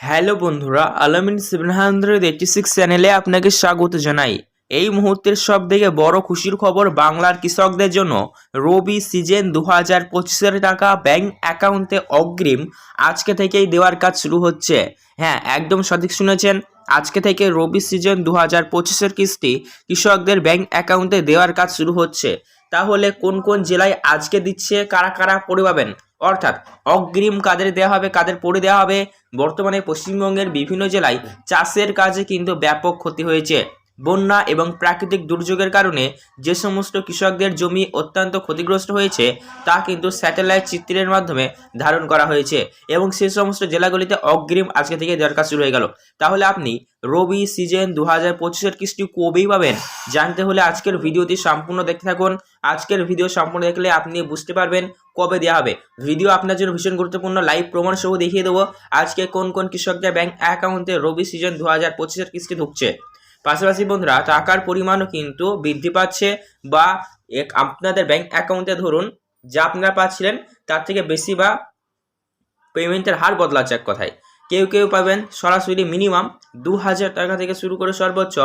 Hello বন্ধুরা, আলামিন seven hundred eighty six চ্যানেলে আপনাকে স্বাগত জানাই। এই মুহূর্তের সব থেকে বড় খুশির খবর বাংলার কৃষকদের জন্য। রবি সিজন দু হাজার পঁচিশের টাকা ব্যাংক অ্যাকাউন্টে অগ্রিম। আজকে থেকেই দেওয়ার কাজ শুরু হচ্ছে। হ্যাঁ একদম সঠিক শুনেছেন। আজকে থেকে রবি সিজন দু হাজার পঁচিশের কিস্তি কৃষকদের ব্যাংক অ্যাকাউন্টে দেওয়ার কাজ শুরু হচ্ছে। তাহলে কোন কোন জেলায় আজকে দিচ্ছে, কারা কারা পড়ে অর্থাৎ অগ্রিম কাদের দেওয়া হবে, কাদের পড়ে দেওয়া হবে? বর্তমানে পশ্চিমবঙ্গের বিভিন্ন জেলায় চাষের কাজে কিন্তু ব্যাপক ক্ষতি হয়েছে। বন্যা এবং প্রাকৃতিক দুর্যোগের কারণে যে সমস্ত কৃষকদের জমি অত্যন্ত ক্ষতিগ্রস্ত হয়েছে, তা কিন্তু স্যাটেলাইট চিত্রের মাধ্যমে ধারণ করা হয়েছে এবং সেই সমস্ত জেলাগুলিতে অগ্রিম আজকে থেকে দেওয়ার কাজ শুরু হয়ে গেল। তাহলে আপনি রবি সিজন দু হাজার পঁচিশের কিস্তি কবেই পাবেন? জানতে হলে আজকের ভিডিওটি সম্পূর্ণ দেখতে থাকুন। আজকের ভিডিও সম্পূর্ণ দেখলে আপনি বুঝতে পারবেন কবে দেওয়া হবে। ভিডিও আপনার জন্য ভীষণ গুরুত্বপূর্ণ। লাইভ প্রমাণ সহ দেখিয়ে দেবো আজকে কোন কোন কৃষকদের ব্যাংক অ্যাকাউন্টে রবি সিজন দু হাজার পঁচিশের কিস্তি ঢুকছে। পাশাপাশি বন্ধুরা, টাকার পরিমাণও কিন্তু বৃদ্ধি পাচ্ছে বা আপনাদের ব্যাংক অ্যাকাউন্টে ধরুন, যা আপনারা পাচ্ছিলেন, তার থেকে বেশি বা পেমেন্টের হার বদলাচ্ছে এক কথায়। কেউ কেউ পাবেন সরাসরি মিনিমাম দু হাজার টাকা থেকে শুরু করে সর্বোচ্চ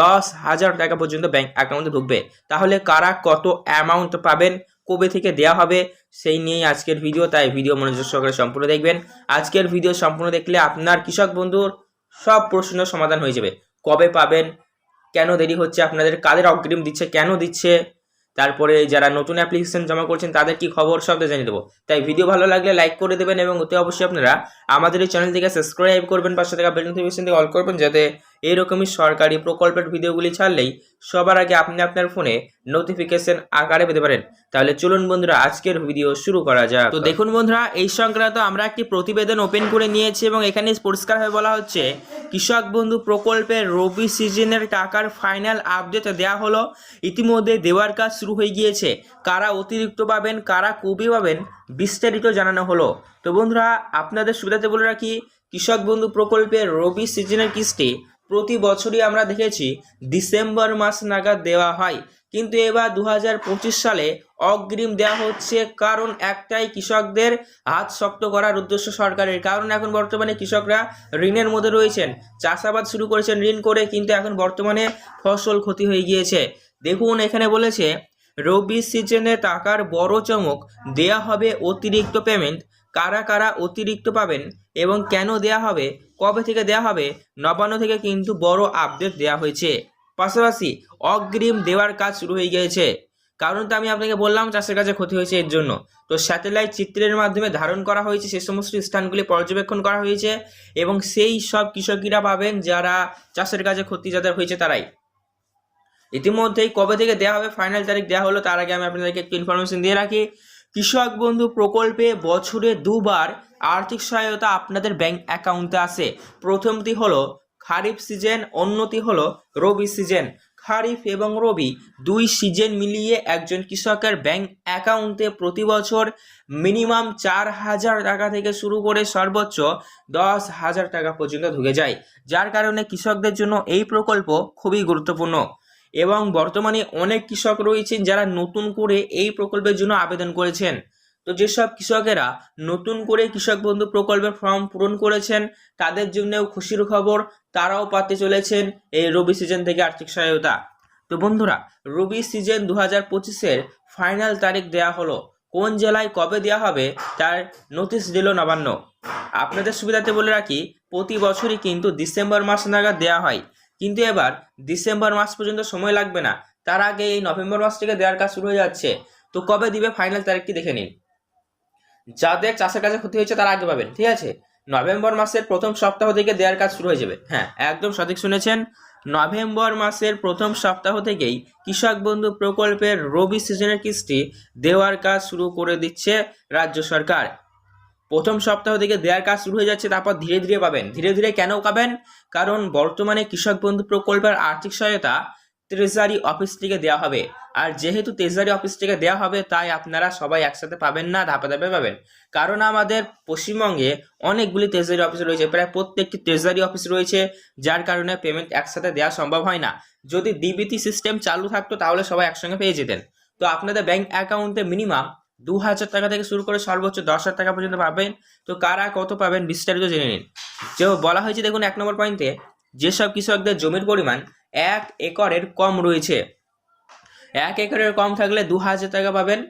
দশ হাজার টাকা পর্যন্ত ব্যাংক অ্যাকাউন্টে ঢুকবে। তাহলে কারা কত অ্যামাউন্ট পাবেন, কবে থেকে দেওয়া হবে, সেই নিয়েই আজকের ভিডিও তাই ভিডিও মনোযোগ সহকারে সম্পূর্ণ দেখবেন। আজকের ভিডিও সম্পূর্ণ দেখলে আপনার কৃষক বন্ধুর সব প্রশ্নের সমাধান হয়ে যাবে। কবে পাবেন? কেন দেরি হচ্ছে? আপনাদের কাদের অগ্রিম দিচ্ছে? কেন দিচ্ছে? তারপরে যারা নতুন অ্যাপ্লিকেশন জমা করছেন, তাদের কি খবর? সব জানিয়ে দেবো। তাই ভিডিও ভালো লাগলে লাইক করে দেবেন এবং অতি অবশ্যই আপনারা আমাদের এই চ্যানেলটিকে সাবস্ক্রাইব করবেন, পাশে থাকা বেল নোটিফিকেশন থেকে অল করবেন, যাতে এরকমই সরকারি প্রকল্পের ভিডিওগুলি ছাড়লেই সবার আগে আপনি আপনার ফোনে নোটিফিকেশন আকারে পেতে পারেন। তাহলে চলুন বন্ধুরা, আজকের ভিডিও শুরু করা যাক। তো দেখুন বন্ধুরা, এই সংক্রান্ত আমরা একটি প্রতিবেদন ওপেন করে নিয়েছি এবং এখানে পরিষ্কারভাবে বলা হচ্ছে কৃষক বন্ধু প্রকল্পের রবি সিজনের টাকার ফাইনাল আপডেট দেওয়া হলো। ইতিমধ্যে দেওয়ার কাজ শুরু হয়ে গিয়েছে। কারা অতিরিক্ত পাবেন, কারা কবি পাবেন, বিস্তারিত জানানো হলো। তো বন্ধুরা, আপনাদের সুবিধাতে বলে রাখি, কৃষক বন্ধু প্রকল্পের রবি সিজনের কিস্তি প্রতি বছরই আমরা দেখেছি ডিসেম্বর মাস নাগাদ দেওয়া হয়। কিন্তু এবার দু হাজার পঁচিশ সালে অগ্রিম দেওয়া হচ্ছে কারণ একটাই কৃষকদের হাত শক্ত করার উদ্দেশ্য সরকারের। কারণ এখন বর্তমানে কৃষকরা ঋণের মধ্যে রয়েছেন। চাষাবাদ শুরু করেছেন ঋণ করে, কিন্তু এখন বর্তমানে ফসল ক্ষতি হয়ে গিয়েছে। দেখুন, এখানে বলেছে, রবি সিজনে টাকার বড় চমক, দেয়া হবে অতিরিক্ত পেমেন্ট কারা কারা অতিরিক্ত পাবেন এবং কেন দেয়া হবে, কবে থেকে দেয়া হবে, নবান্ন থেকে কিন্তু বড় আপডেট দেওয়া হয়েছে। পাশাপাশি অগ্রিম দেওয়ার কাজ শুরু হয়ে গিয়েছে। কারণ তো আমি আপনাকে বললাম চাষের কাছে ক্ষতি হয়েছে এর জন্য। তো স্যাটেলাইট চিত্রের মাধ্যমে ধারণ করা হয়েছে, সে সমস্ত স্থানগুলি পর্যবেক্ষণ করা হয়েছে এবং সেই সব কৃষকেরা পাবেন যারা চাষের কাজে ক্ষতি যাদের হয়েছে তারাই। ইতিমধ্যেই কবে থেকে দেওয়া হবে ফাইনাল তারিখ দেওয়া হলো, তার আগে আমি আপনাদেরকে একটু ইনফরমেশন দিয়ে রাখি। কৃষক বন্ধু প্রকল্পে বছরে দুবার আর্থিক সহায়তা আপনাদের ব্যাংক অ্যাকাউন্টে আসে। প্রথমটি হলো, খারিফ সিজন, অন্যটি হলো রবি সিজন। খারিফ এবং রবি দুই সিজন মিলিয়ে একজন কৃষকের ব্যাংক অ্যাকাউন্টে প্রতি বছর মিনিমাম চার হাজার টাকা থেকে শুরু করে সর্বোচ্চ দশ হাজার টাকা পর্যন্ত ঢুকে যায়। যার কারণে কৃষকদের জন্য এই প্রকল্প খুবই গুরুত্বপূর্ণ। এবং বর্তমানে অনেক কৃষক রয়েছেন যারা নতুন করে এই প্রকল্পের জন্য আবেদন করেছেন। তো যেসব কৃষকেরা নতুন করে কৃষক বন্ধু প্রকল্পের ফর্ম পূরণ করেছেন, তাদের জন্যও খুশির খবর, তারাও পাতে চলেছেন এই রবি সিজন থেকে আর্থিক সহায়তা। তো বন্ধুরা, রবি সিজন দু হাজার পঁচিশের ফাইনাল তারিখ দেয়া হলো। কোন জেলায় কবে দেওয়া হবে তার নোটিশ দিল নবান্ন। আপনাদের সুবিধাতে বলে রাখি, প্রতি বছরই কিন্তু ডিসেম্বর মাস নাগাদ দেওয়া হয়। কিন্তু এবার ডিসেম্বর মাস পর্যন্ত সময় লাগবে না। তার আগে এই নভেম্বর মাস থেকে দেওয়ার কাজ শুরু হয়ে যাচ্ছে। তো কবে দিবে ফাইনাল তারিখটি দেখে নিন। যাদের চাষের কাছে ক্ষতি হয়েছে তারা আগে পাবেন, ঠিক আছে? নভেম্বর মাসের প্রথম সপ্তাহ থেকে দেওয়ার কাজ শুরু হয়ে যাবে। হ্যাঁ একদম সঠিক শুনেছেন। নভেম্বর মাসের প্রথম সপ্তাহ থেকেই কৃষক বন্ধু প্রকল্পের রবি সিজনের কিস্তি দেওয়ার কাজ শুরু করে দিচ্ছে রাজ্য সরকার। প্রথম সপ্তাহ থেকে দেওয়ার কাজ শুরু হয়ে যাচ্ছে, তারপর ধীরে ধীরে পাবেন। ধীরে ধীরে কেন পাবেন? কারণ বর্তমানে কৃষক বন্ধু প্রকল্পের আর্থিক সহায়তা ট্রেজারি অফিস থেকে দেওয়া হবে। আর যেহেতু ট্রেজারি অফিস থেকে দেওয়া হবে, তাই আপনারা সবাই একসাথে পাবেন না, ধাপে ধাপে পাবেন। কারণ আমাদের পশ্চিমবঙ্গে অনেকগুলি ট্রেজারি অফিস রয়েছে, প্রায় প্রত্যেকটি ট্রেজারি অফিস রয়েছে, যার কারণে পেমেন্ট একসাথে দেওয়া সম্ভব হয় না। যদি ডিবিটি সিস্টেম চালু থাকতো, তাহলে সবাই একসঙ্গে পেয়ে যেতেন। তো আপনাদের ব্যাংক অ্যাকাউন্টে মিনিমাম দু হাজার টাকা থেকে শুরু করে সর্বোচ্চ দশ হাজার টাকা পর্যন্ত পাবেন। তো কারা কত পাবেন বিস্তারিত জেনে নিন। যে বলা হয়েছে, দেখুন, এক নম্বর পয়েন্টে যেসব কৃষকদের জমির পরিমাণ এক একরের কম রয়েছে। এক একরের কম থাকলে দু হাজার টাকা পাবেন,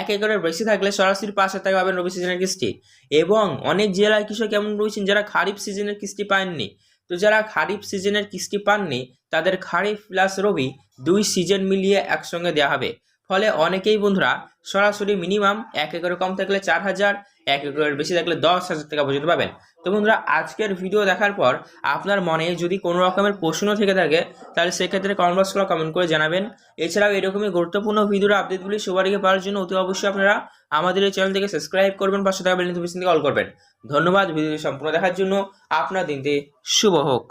এক একরের বেশি থাকলে সরাসরি পাঁচ হাজার টাকা পাবেন রবি সিজনের কিস্তি। এবং অনেক জেলায় কৃষক এমন রয়েছেন যারা খারিফ সিজনের কিস্তি পাননি। তো যারা খারিফ সিজনের কিস্তি পাননি, তাদের খারিফ প্লাস রবি দুই সিজন মিলিয়ে একসঙ্গে দেওয়া হবে। ফলে অনেকেই বন্ধুরা সরাসরি মিনিমাম এক একরের কম থাকলে চার হাজার, এক একরের বেশি থাকলে দশ হাজার টাকা পর্যন্ত পাবেন। তো বন্ধুরা, আজকের ভিডিও দেখার পর আপনার মনে যদি কোনো রকমের প্রশ্ন থেকে থাকে, তাহলে সেক্ষেত্রে কমেন্ট বক্সগুলো কমেন্ট করে জানাবেন। এছাড়াও এরকমই গুরুত্বপূর্ণ ভিডিওর আপডেটগুলি সবার আগে পাওয়ার জন্য অতি অবশ্যই আপনারা আমাদের এই চ্যানেল থেকে সাবস্ক্রাইব করবেন, পাশে থাকা বেল থেকে অল করবেন। ধন্যবাদ ভিডিওটি সম্পূর্ণ দেখার জন্য। আপনার দিনটি শুভ হোক।